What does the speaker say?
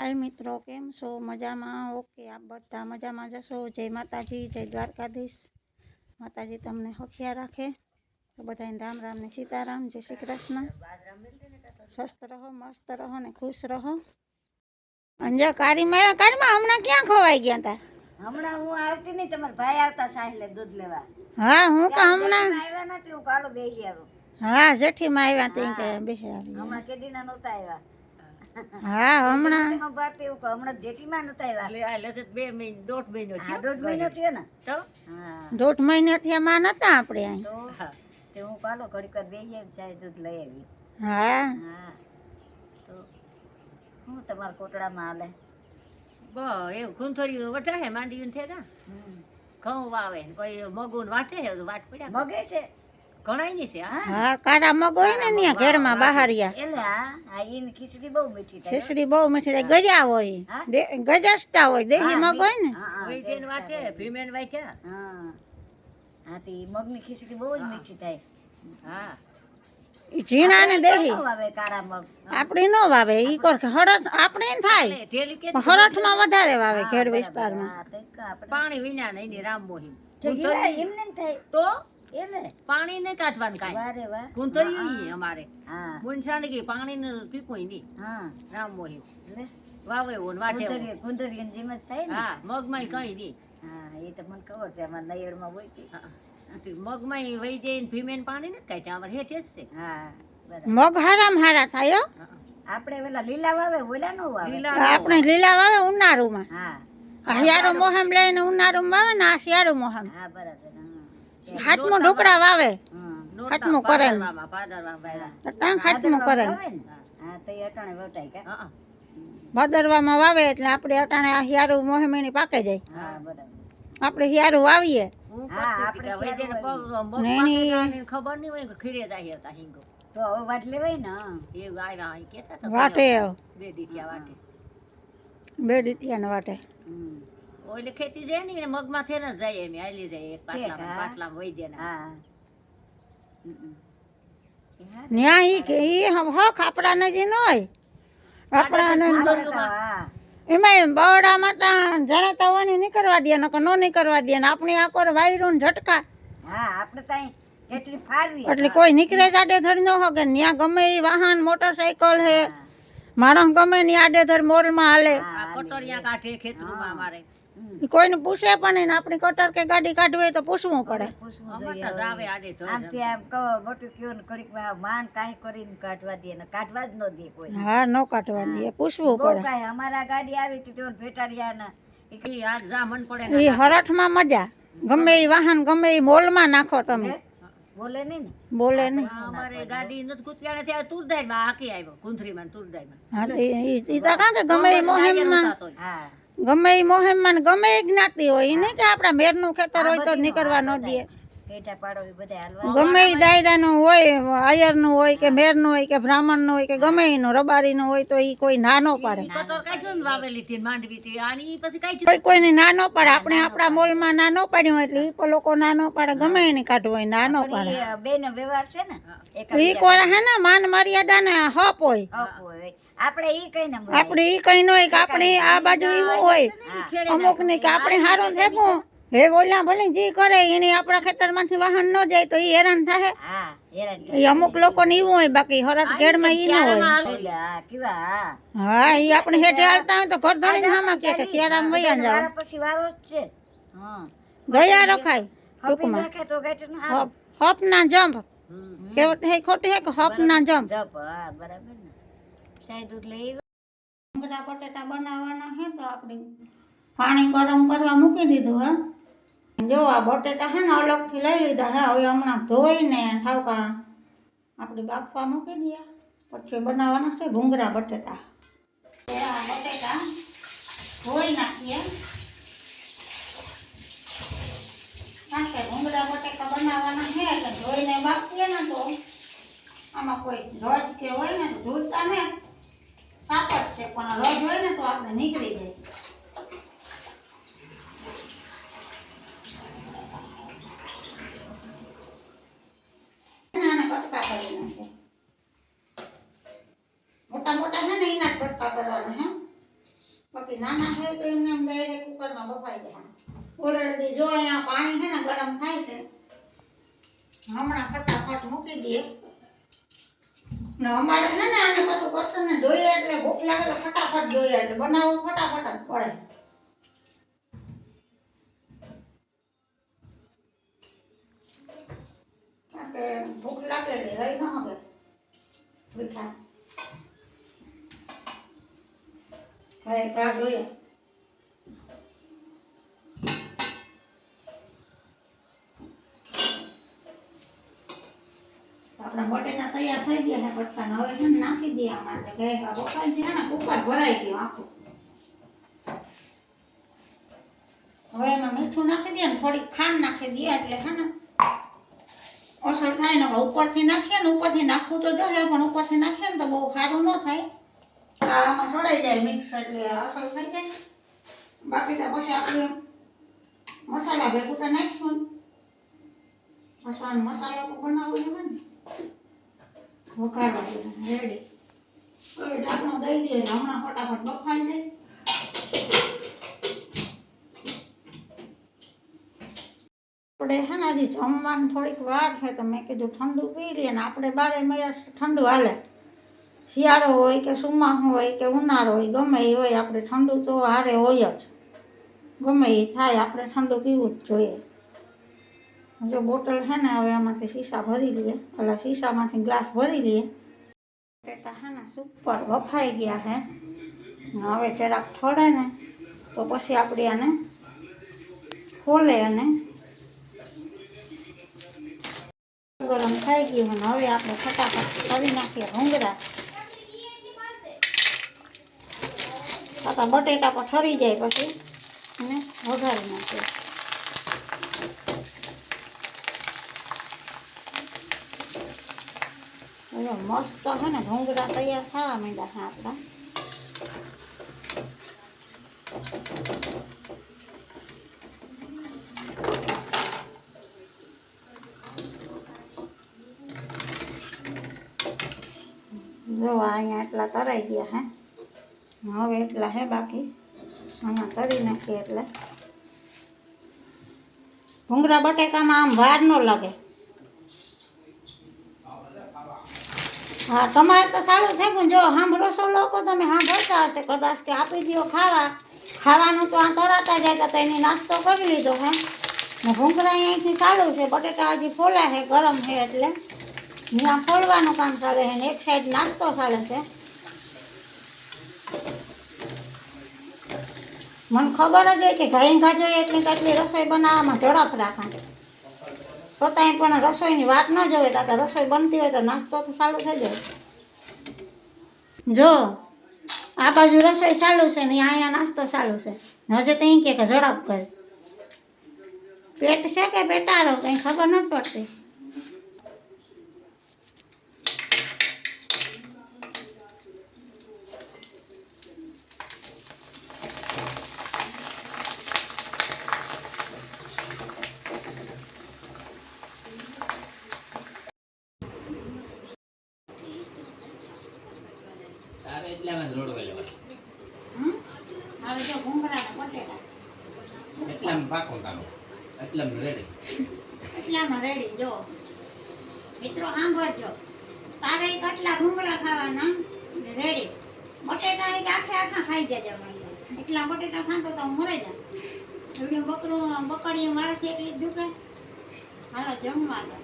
હાય મિત્રો કેમ છો? મજામાં? ઓકે આપ બધા મજામાં જશો? જય માતાજી જય દ્વારકાધીશ. માતાજી તમને હખિયા રાખે. તો બધાને રામ રામ ને સીતારામ. જય શ્રી કૃષ્ણ. સ્વસ્થ રહો મસ્ત રહો ને ખુશ રહો. અંજા કારીમાં કારીમાં હમણાં ક્યાં ખોવાઈ ગયા તા? હમણાં હું આવતી નહીં તમારા ભાઈ આવતા સાહેલે દૂધ લેવા. હા હું કા હમણાં આવ્યા નથી હું કાલો બેહી આવ્યો હા જેઠીમાં આવ્યા તે કે બેહી આવી હમણાં કેદીના નહોતા આવ્યા. હા હમણાં. બાપ એવું કે હમણાં જેઠીમાં નતા આવ્યા. એટલે એટલે બે મહિનો દોઢ મહિનો થયો. દોઢ મહિનો થયો ને. તો? હા. દોઢ થયા માં નતા આપણે અહીં. તો હું. કાલો ઘડીક વાર બેસી ચાય દૂધ લઈ આવી. હા. હા. તો હું તમારા કોટડામાં હાલે? બ એવું ગુંથોરી વટાહે માંડી થયા. ઘઉં વાવે ને કોઈ મગું વાટે હે, વાટ પડ્યા. મગે છે? ઘણાય છે હા? હા મગ હોય ને ત્યાં ઘેરમાં બહારિયા એટલે હા હા એની ખીચડી બહુ મીઠી થાય. ખીચડી બહુ મીઠી થાય. ગજા હોય. હા? હોય. દેશી મગ હોય ને. હા, હા, કોઈ બેન વાટે ભીમેન વાટ્યા હા. હા તે મગની ખીચડી બહુ જ મીઠી થાય. હા. ઝીણા ને દેહી આપણી નો વાવે. ઈ કોણ હરટ આપણે થાય. હરઠ હરઠમાં વધારે વાવે ખેડ વિસ્તારમાં. હા, તો ક આપણે પાણી વિના નહીં રામ મોહિમ. તો? પાણી નહીં કાઢવાનું કાંઈ. વારે વાહ ગુંથોરી ઈ અમારે. હા. મુનસાને કે પાણી ને પીપું નહીં. હા. રામ મોહિમ વાવે એવો વાટે એવો. કુંદરી કુંદરી જેમ જ થાય ને? હા મગમાં કઈ નહીં. હા એ તો મને ખબર છે અમારા નૈયડમાં હોય કે. મગમાં વહી જાય ભીમેન પાણી નથી કાંઈ અમારે હેઠે જ છે. હા મગ હારામ હારા થાય આપણે પેલા લીલા વાવે ઓલા નો વાવે? લીલા આપણે લીલા વાવે ઉનાળુમાં. હા. આ શિયાળો મોહમ લઈને ઉનાળુમાં વાવે ને આ શિયાળો મોહમ. હા બરાબર. હાથમાં ઢોકળા વાવે. હાથમાં કરે હાથમાં કરે ભાદરવામાં વાવે એટલે આપણે અટાણે આ હિયારું મોહમ પાકે જાય. આપણે હિયારું વાવીએ. વાટ બે દીતિયા વાટે. વાટે ખેતી જાય ને મગમાં થઈને જાય એમ હાલી જાય એક પાટલામાં પાટલામાં વહી દે હા. ન્યા ઈ કે ઈ હક આપણાને જે ન હોય આપણાને આપણે તો હા એમાં બવડામાં તો જણે તવાની નીકળવા દે નકર નો નીકળવા દે ને આપણી આકોર વાયરું ને ઝટકા. હા આપણે તો એટલી ફારવી એટલે કોઈ નીકળે જ આડે ધડ ન હોગે ત્યાં ગમે એ વાહન મોટરસાયકલ હે. માણસ ગમે ની આડેધડ મોલમાં હાલે. કટોરિયા કાઢે ખેતરોમાં અમારે. કોઈને પૂછે પણ એને આપણી કટર કે ગાડી કાઢવી હોય તો પૂછવું પડે. પૂછવું અમારે જોઈએ તો આવે આડે ધડ. આમથી આમ કહો મોટું કયો ને ઘડીક માન કાંઈ કરીને કાઢવા દે ને કાઢવા જ ન દે કોઈ. હા ન કાઢવા દે પૂછવું પડે. કાંઈ અમારા ગાડી આવી હતી ભેટાડ્યા ને ઈ આજ જા મન પડે ને એ હરઠમાં મજા. ગમે એ વાહન ગમે એ મોલમાં નાખો તમે. બોલે નહીં ને? બોલે નહીં. અમારે ગાડી નથી કૂતરાણે ત્યાં તુરદાઈમાં હાકી આવ્યો કુંથરીમાં તુરદાઈમાં. હા તો ઈ- ઈ ઈ તો કાં કે ગમે એ મોહેમમાં. હા. ગમે એ મોહેમમાં ગમે એ જ્ઞાતિ હોય એને નહીં કે આપણા મેરનું ખેતર હોય તો નીકળવા ન દે. એ ગમે એ દાયરાનું હોય આયરનું હોય કે મેરનું હોય કે બ્રાહ્મણનું હોય કે ગમે એનું રબારીનું હોય તો એ કોઈ ના ન પાડે. ઈ ઈ કોઈ કોઈને નાનો ન પાડે. આપણે આપણા મોલમાં નાનો પાડ્યો પાડ્યું હોય એટલે એ લોકો નાનો ન પાડે. ગમે એને કાઢવું હોય નાનો ન પાડે. બે વ્યવહાર છે ને એ કોઈ હે ને માન મર્યાદા ને હપ હોય. આપણે ઈ કઈ ને આપણે એ કઈ ન હોય કે આપણે આ બાજુ એવું હોય. અમુક ને કે આપણે હારું થેકું હે બોલ્યા ભલે જી કરે એને આપણા ખેતરમાંથી વાહન ન જાય તો એ હેરાન થાય હા હેરાન એ અમુક લોકોને એવું હોય બાકી હરટ ઘેડમાં ઈ ન હોય. એટલે હા કેવા હા. હા એ આપણે હેઠે હાલતા હોય તો ઘર ધોળીને હામાં કે કે ક્યારામ વયા જાવ મારા પછી વારો જ છે. હા. ગયા રખાય હપીને ટૂંકમાં. રાખે તો ગાંઠ ના હપ હપ ના જંપ. હમ. કેવત હે ખોટી હે કે હપ ના જંપ? જપ હા બરાબર ને. સાઈ દૂધ લઈ ડુંગળા બટેટા બનાવવાના હે તો આપણે પાણી ગરમ કરવા મૂકી દીધું હે. જો આ બટેટા હે ને અલગથી લઈ લીધા હે, હવે હમણાં ધોઈને ઠાવકા આપણે બાફવા મૂકી દઈએ પછી બનાવવાના છે ઘૂંગરા બટેટા. આ બટેટા ધોઈ નાખીએ. કારણ કે ભૂંગળા બટેટા બનાવવાના છે, એટલે ધોઈને બાફીએ ને તો આમાં કોઈ રજ કે હોય ને ધૂળતા ને સાપ જ છે, પણ રજ હોય ને તો આપણે નીકળી જાય. કટકા કરવાના, હે? બાકી નાના છે તો એમને એમ ડાયરેક્ટ કુકરમાં બફાઈ દેવાના. ઓલરેડી જો અહીંયા પાણી છે ને ગરમ થાય છે, હમણાં ફટાફટ મૂકી દઈએ. ને અમારે છે ને આને પાછું કસ્ટરને જોઈએ એટલે ભૂખ લાગે ફટાફટ જોઈએ, એટલે બનાવવું ફટાફટ જ પડે. કારણ કે ભૂખ લાગે એટલે રહી ન હવે ભૂખ્યા. ઘરે કા જોઈએ આપણા બટેટા તૈયાર થઈ ગયા છે કટકાને હવે છે ને નાખી દઈએ આમાં, એટલે છે ને કુકર ભરાઈ ગયું આખું. હવે એમાં મીઠું નાખી દઈએ ને, થોડીક ખાંડ નાખી દઈએ, એટલે છે અસર થાય ને ઉપરથી નાખીએ ને, ઉપરથી નાખવું તો જોઈએ, પણ ઉપરથી નાખીએ ને તો બહુ સારું ન થાય. આમાં છોડાઈ જાય મિક્સ એટલે અસર થઈ જાય. બાકી તો પછી આપણે મસાલા ભેગું તો નાખીશું. મસાલો તો બનાવવો જોઈએ ને. વઘારવા જોઈએ રેડી હવે ઢાંકણું દઈ દઈએ હમણાં ફટાફટ બફાઈ જાય. આપણે હે ને હજી જમવાનું થોડીક વાર છે તો મેં કીધું ઠંડુ પી લઈએ ને આપણે બારે મહિના ઠંડુ હાલે. શિયાળો હોય કે સુમા હોય કે ઉનાળો હોય, ગમે એ હોય આપણે ઠંડુ તો હારે હોય જ. ગમે એ થાય આપણે ઠંડુ પીવું જ જોઈએ. જો બોટલ છે ને હવે આમાંથી શીશા ભરી લઈએ. એટલે શીશામાંથી ગ્લાસ ભરી લઈએ. બટેટા છે ને સુપર વફાઈ ગયા છે. હવે જરાક ઠળે ને તો પછી આપણે આને ખોલે અને ગરમ થઈ ગયું. અને હવે આપણે ફટાફટ કરી નાખીએ ભૂંગળા. પાછા બટેટા પણ ઠરી જાય પછી. અને વઘારી નાખીએ હવે મસ્ત હે ને ભૂંગળા તૈયાર થવા માંડ્યા હા આપણા. જો અહીંયા એટલા કરાઈ ગયા હે. હવે એટલા હે બાકી. આમાં કરી નાખીએ એટલે. ભૂંગળા બટેકામાં આમ વાર ન લાગે. હા, તમારે તો સારું થાય પણ જો સાંભળો છો લોકો, તમે સાંભળતા હશે કદાચ કે આપી દો ખાવા. ખાવાનું તો આ તરાતા જાય તો એની નાસ્તો કરી લીધો હે. ને ભૂંગળા અહીંથી સારું છે, બટેટા હજી ફોલા છે ગરમ છે એટલે. ત્યાં ફોલવાનું કામ ચાલે છે ને એક સાઈડ નાસ્તો ચાલે છે. મને ખબર જ હોય કે ઘાઈ ઘા જોઈએ એટલી તો એટલી રસોઈ બનાવવામાં ઝડપ રાખા. છતાંય પણ રસોઈની વાત ન જોવે, તો રસોઈ બનતી હોય તો નાસ્તો તો સારું થઈ જાય. જો, આ બાજુ રસોઈ સારું છે ને અહીંયા નાસ્તો સારું છે. હજે તો અહીં કે ઝડપ કરે. પેટ છે કે પેટાળો કંઈ ખબર નથી પડતી તારે એટલામાં જ રોડવે લેવા હમ? હવે જો ભૂંગળા ને બટેટા એટલામાં પાકો કાઢો. એટલામાં રેડી એટલામાં રેડી જો. મિત્રો સાંભળજો. તારે કટલા ભૂંગળા ખાવાના. રેડી બટેટા એક આખે આખા ખાઈ જજે મળી એટલા બટેટા ખાતો તો મરે જા એવડું બકરું બકડીયું મારાથી એટલી જ દુખે હાલો જમવા દો.